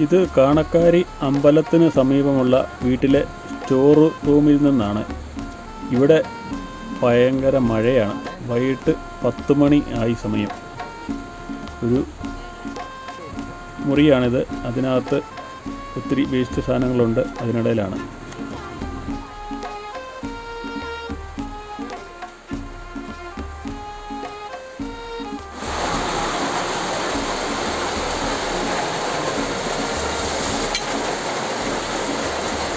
ഇത് കാണക്കാരി അമ്പലത്തിന് സമീപമുള്ള വീട്ടിലെ സ്റ്റോർ റൂമിൽ നിന്നാണ്. ഇവിടെ ഭയങ്കര മഴയാണ്. വൈകിട്ട് പത്ത് മണി ആയി സമയം. ഒരു മുറിയാണിത്. അതിനകത്ത് ഒത്തിരി വേസ്റ്റ് സാധനങ്ങളുണ്ട്. അതിനിടയിലാണ്.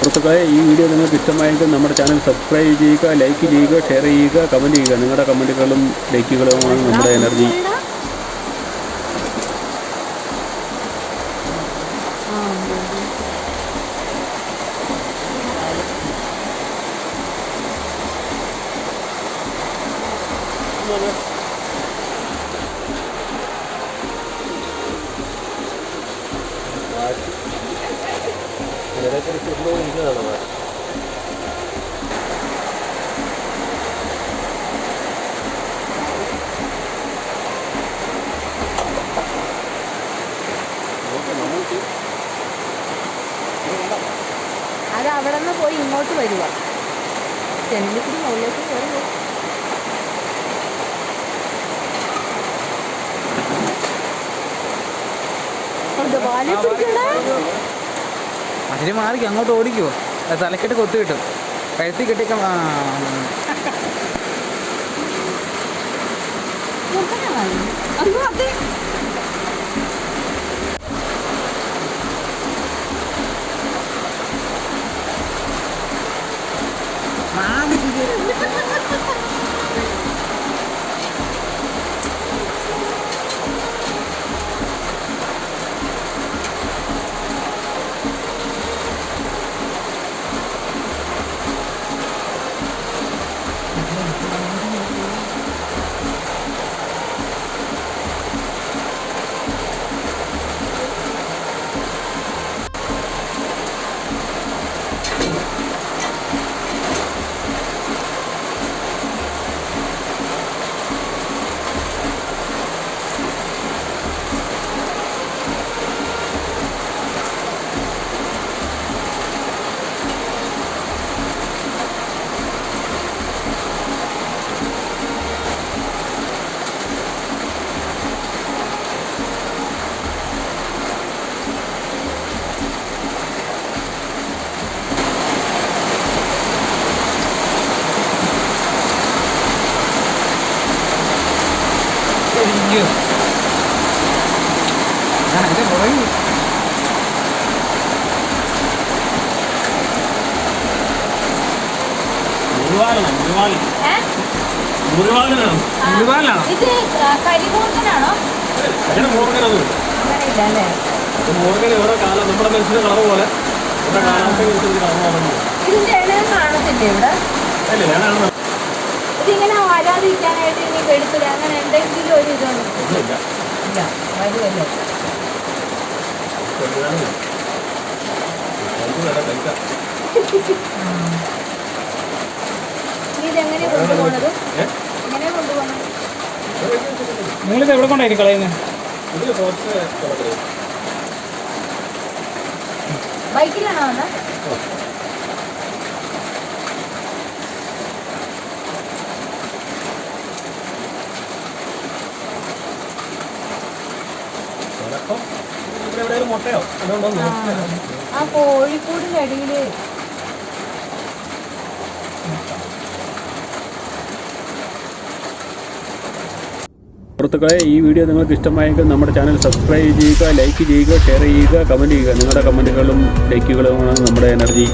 സുഹൃത്തുക്കളെ ഈ വീഡിയോ നിങ്ങൾക്ക് ഇഷ്ടമായെങ്കിൽ നമ്മുടെ ചാനൽ സബ്സ്ക്രൈബ് ചെയ്യുക ലൈക്ക് ചെയ്യുക ഷെയർ ചെയ്യുക കമന്റ് ചെയ്യുക. നിങ്ങളുടെ കമന്റുകളും ലൈക്കുകളുമാണ് നമ്മുടെ എനർജി. അത് അവിടെ നിന്ന് പോയി ഇങ്ങോട്ട് വരിക ചെന്നിക്കൂടി മുകളിലേക്ക് കയറി വാലിൽ പിടിക്കണേ. അതിന് മാറിക്കും അങ്ങോട്ട് ഓടിക്കുവോ? അത് തലക്കെട്ട് കൊത്തു കിട്ടും. കഴുത്തി കെട്ടിക്ക ആ ഇത് ആ, കരിമൂർഖനാണോ അങ്ങനെയില്ല അല്ലേ ഓരോ കാലം നമ്മുടെ മനസ്സിന് കളർ പോലെ. നമ്മുടെ കാലാവസ്ഥയ്ക്കനുസരിച്ച് കളർ മാറുന്നു ഇതിന്റെ കാണത്തില്ലേ ഇവിടെ? ഇതിങ്ങനെ വരാതിരിക്കാനായിട്ട് ഇനി അങ്ങനെ എന്തെങ്കിലും ഒരു ഇതുണ്ട്. ഇല്ല. വരുമല്ലോ. ഇതെങ്ങനെ കൊണ്ടുപോകണത് ഏ? എങ്ങനെ കൊണ്ടുപോകണം നിങ്ങളിത് എവിടെ കൊണ്ടായിരിക്കും കളയുന്നത് ബൈക്കിലാണോ വന്നത് ആ. കോഴിക്കോടിന്റെ അടിയിൽ. സുഹൃത്തുക്കളെ ഈ വീഡിയോ നിങ്ങൾക്ക് ഇഷ്ടമായെങ്കിൽ നമ്മുടെ ചാനൽ സബ്സ്ക്രൈബ് ചെയ്യുക ലൈക്ക് ചെയ്യുക ഷെയർ ചെയ്യുക കമന്റ് ചെയ്യുക. നിങ്ങളുടെ കമന്റുകളും ലൈക്കുകളുമാണ് നമ്മുടെ എനർജി.